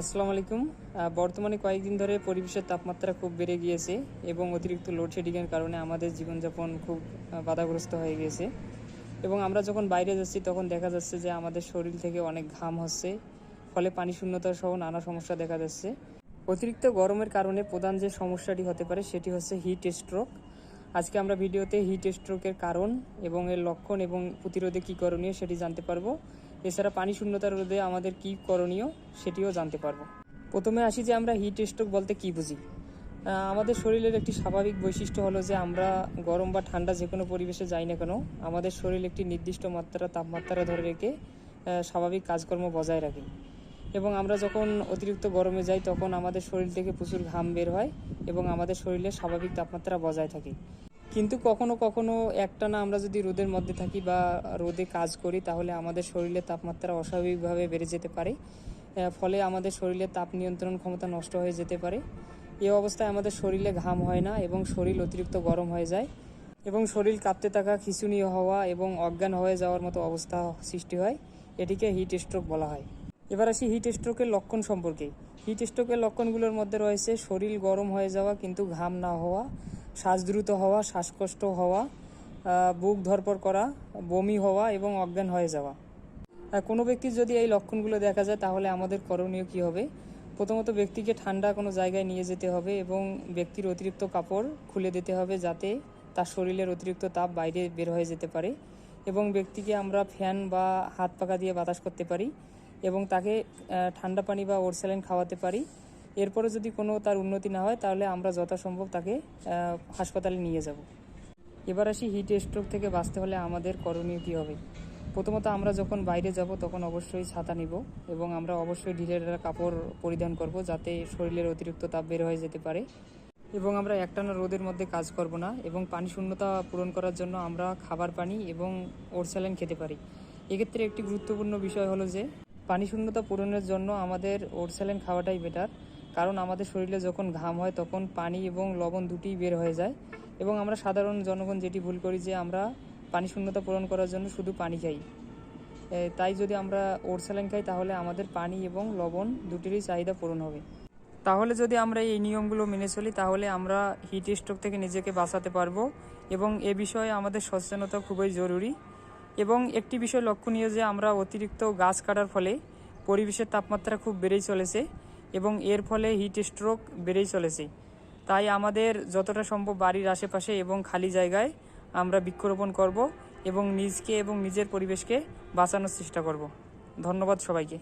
আসসালামু আলাইকুম। বর্তমানে কয়েকদিন ধরে পরিবেশের তাপমাত্রা খুব বেড়ে গিয়েছে এবং অতিরিক্ত লোডশেডিংয়ের কারণে আমাদের জীবনযাপন খুব বাধাগ্রস্ত হয়ে গিয়েছে। এবং আমরা যখন বাইরে যাচ্ছি, তখন দেখা যাচ্ছে যে আমাদের শরীর থেকে অনেক ঘাম হচ্ছে, ফলে পানি শূন্যতা সহ নানা সমস্যা দেখা যাচ্ছে। অতিরিক্ত গরমের কারণে প্রধান যে সমস্যাটি হতে পারে, সেটি হচ্ছে হিট স্ট্রোক আজকে আমরা ভিডিওতে হিট স্ট্রোকের কারণ এবং এর লক্ষণ এবং প্রতিরোধে কী করণীয় সেটি জানতে পারব। এছাড়া পানি শূন্যতা রোধে আমাদের কী করণীয় সেটিও জানতে পারব। প্রথমে আসি যে আমরা হিট স্ট্রোক বলতে কী বুঝি? আমাদের শরীরের একটি স্বাভাবিক বৈশিষ্ট্য হলো যে আমরা গরম বা ঠান্ডা যে কোনো পরিবেশে যাই না কেন, আমাদের শরীর একটি নির্দিষ্ট মাত্রা তাপমাত্রা ধরে রেখে স্বাভাবিক কাজকর্ম বজায় রাখে। এবং আমরা যখন অতিরিক্ত গরমে যাই তখন আমাদের শরীর থেকে প্রচুর ঘাম বের হয় এবং আমাদের শরীরে স্বাভাবিক তাপমাত্রা বজায় থাকে। কিন্তু কখনো কখনো একটানা আমরা যদি রোদের মধ্যে থাকি বা রোদে কাজ করি, তাহলে আমাদের শরীরের তাপমাত্রা অস্বাভাবিকভাবে বেড়ে যেতে পারে। ফলে আমাদের শরীরের তাপ নিয়ন্ত্রণ ক্ষমতা নষ্ট হয়ে যেতে পারে। এই অবস্থায় আমাদের শরীরে ঘাম হয় না এবং শরীর অতিরিক্ত গরম হয়ে যায় এবং শরীর কাঁপতে থাকা, খিঁচুনি হওয়া এবং অজ্ঞান হয়ে যাওয়ার মতো অবস্থা সৃষ্টি হয়। এটিকে হিট স্ট্রোক বলা হয়। এবার আসি হিট স্ট্রোকের লক্ষণ সম্পর্কে। হিট স্ট্রোকের লক্ষণগুলোর মধ্যে রয়েছে শরীর গরম হয়ে যাওয়া কিন্তু ঘাম না হওয়া শ্বাস দ্রুত হওয়া, শ্বাসকষ্ট হওয়া বুক ধরপর করা, বমি হওয়া এবং অজ্ঞান হয়ে যাওয়া। কোনো ব্যক্তির যদি এই লক্ষণগুলো দেখা যায়, তাহলে আমাদের করণীয় কী হবে? প্রথমত ব্যক্তিকে ঠান্ডা কোনো জায়গায় নিয়ে যেতে হবে এবং ব্যক্তির অতিরিক্ত কাপড় খুলে দিতে হবে যাতে তার শরীরের অতিরিক্ত তাপ বাইরে বের হয়ে যেতে পারে এবং ব্যক্তিকে আমরা ফ্যান বা হাত পাখা দিয়ে বাতাস করতে পারি এবং তাকে ঠান্ডা পানি বা ওরস্যালাইন খাওয়াতে পারি। এরপরে যদি কোনো তার উন্নতি না হয়, তাহলে আমরা যথাসম্ভব তাকে হাসপাতালে নিয়ে যাব। এবার আসি হিট স্ট্রোক থেকে বাঁচতে হলে আমাদের করণীয় কী হবে? প্রথমত আমরা যখন বাইরে যাব, তখন অবশ্যই ছাতা নিব এবং আমরা অবশ্যই ঢিলের কাপড় পরিধান করব যাতে শরীরের অতিরিক্ত তাপ বের হয়ে যেতে পারে এবং আমরা একটানা রোদের মধ্যে কাজ করব না এবং পানি শূন্যতা পূরণ করার জন্য আমরা খাবার পানি এবং ওরস্যালাইন খেতে পারি। এক্ষেত্রে একটি গুরুত্বপূর্ণ বিষয় হলো যে, পানি শূন্যতা পূরণের জন্য আমাদের ওরস্যালাইন খাওয়াটাই বেটার কারণ আমাদের শরীরে যখন ঘাম হয় তখন পানি এবং লবণ দুটিই বের হয়ে যায়। এবং আমরা সাধারণ জনগণ যেটি ভুল করি যে আমরা পানি শূন্যতা পূরণ করার জন্য শুধু পানি খাই। তাই যদি আমরা ওর ওরস্যালাইন খাই তাহলে আমাদের পানি এবং লবণ দুটিরই চাহিদা পূরণ হবে। তাহলে যদি আমরা এই নিয়মগুলো মেনে চলি তাহলে আমরা হিট স্ট্রোক থেকে নিজেকে বাঁচাতে পারব এবং এ বিষয়ে আমাদের সচেতনতা খুবই জরুরি। এবং একটি বিষয় লক্ষণীয় যে আমরা অতিরিক্ত গাছ কাটার ফলে পরিবেশের তাপমাত্রা খুব বেড়েই চলেছে। এবং এর ফলে হিট স্ট্রোক বেড়েই চলেছে। তাই আমাদের যতটা সম্ভব বাড়ির আশেপাশে এবং খালি জায়গায় আমরা বৃক্ষরোপণ করব এবং নিজকে এবং নিজের পরিবেশকে বাঁচানোর চেষ্টা করব। ধন্যবাদ সবাইকে।